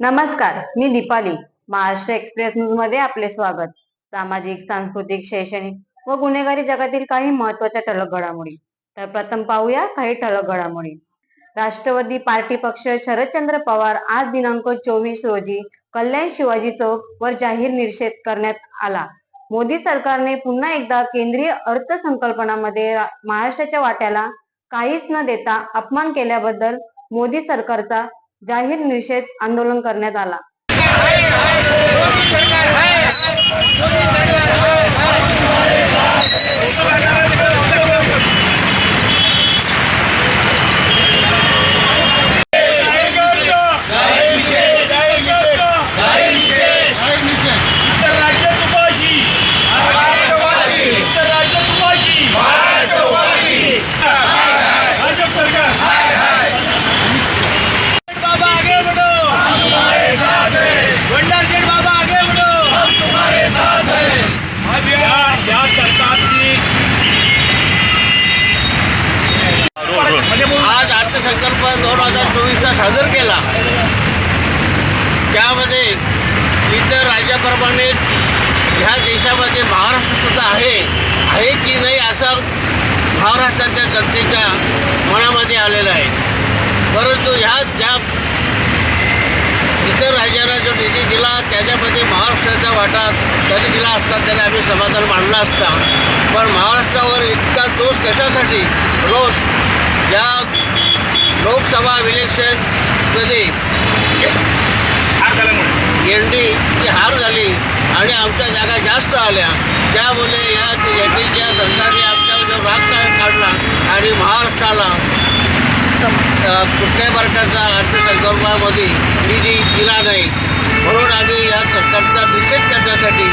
नमस्कार मी दीपाली. महाराष्ट्र एक्सप्रेस न्यूजमध्ये आपले स्वागत. सामाजिक सांस्कृतिक शैक्षणिक व गुन्हेगारी जगातील काही महत्त्वाच्या ठळक घडामोडी. तर प्रथम पाहूया काही ठळक घडामोडी. राष्ट्रवादी पार्टी पक्ष शरदचंद्र पवार आज दिनांक चोवीस रोजी कल्याण शिवाजी चौक वर जाहीर निषेध करण्यात आला. मोदी सरकारने पुन्हा एकदा केंद्रीय अर्थसंकल्पनामध्ये महाराष्ट्राच्या वाट्याला काहीच न देता अपमान केल्याबद्दल मोदी सरकारचा जाहीर निषेध आंदोलन करण्यात आला. अर्थसंकल्प दोन हजार चोवीसचा सादर केला. त्यामध्ये इतर राज्याप्रमाणे ह्या देशामध्ये महाराष्ट्रसुद्धा आहे. आहे की नाही असं महाराष्ट्राच्या जनतेच्या मनामध्ये आलेलं आहे. परंतु ह्या ज्या इतर राज्यांना जो निधी दिला त्याच्यामध्ये महाराष्ट्राचा वाटा त्यांनी दिला असता तरी आम्ही समाधान मानला असता. पण महाराष्ट्रावर इतका दोष कशासाठी? रोष. या लोकसभा इलेक्शनमध्ये एन डीची हार झाली आणि आमच्या जागा जास्त आल्या. त्यामुळे या एन डीच्या सरकारने आमच्यावर जो काढला आणि महाराष्ट्राला कुठल्याही प्रकारचा अर्थसंकल्पामध्ये निधी दिला नाही. म्हणून आम्ही या सरकारचा निषेध करण्यासाठी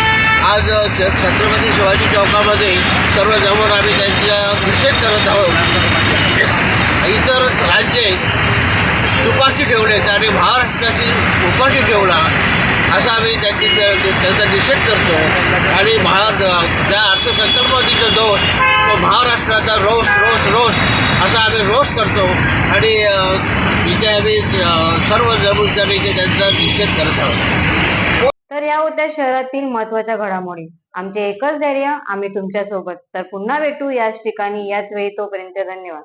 आज छत्रपती शिवाजी चौकामध्ये सर्व जमून आम्ही त्यांचा निषेध करत आहोत. इतर राज्ये तुपाशी ठेवण्याचा आणि महाराष्ट्राची उपाशी ठेवला असा आम्ही त्याची त्याचा निषेध करतो. आणि महा त्या अर्थसंकल्पातील दोष तो महाराष्ट्राचा रोष रोष रोष असा आम्ही रोष करतो. आणि इथे आम्ही सर्व जबाबदारी त्यांचा निषेध करत आहोत. तर या होत्या शहरातील महत्त्वाच्या घडामोडी. आमचे एकच धैर्य आम्ही तुमच्यासोबत तर पुन्हा भेटू याच ठिकाणी याच वेळी तोपर्यंत धन्यवाद.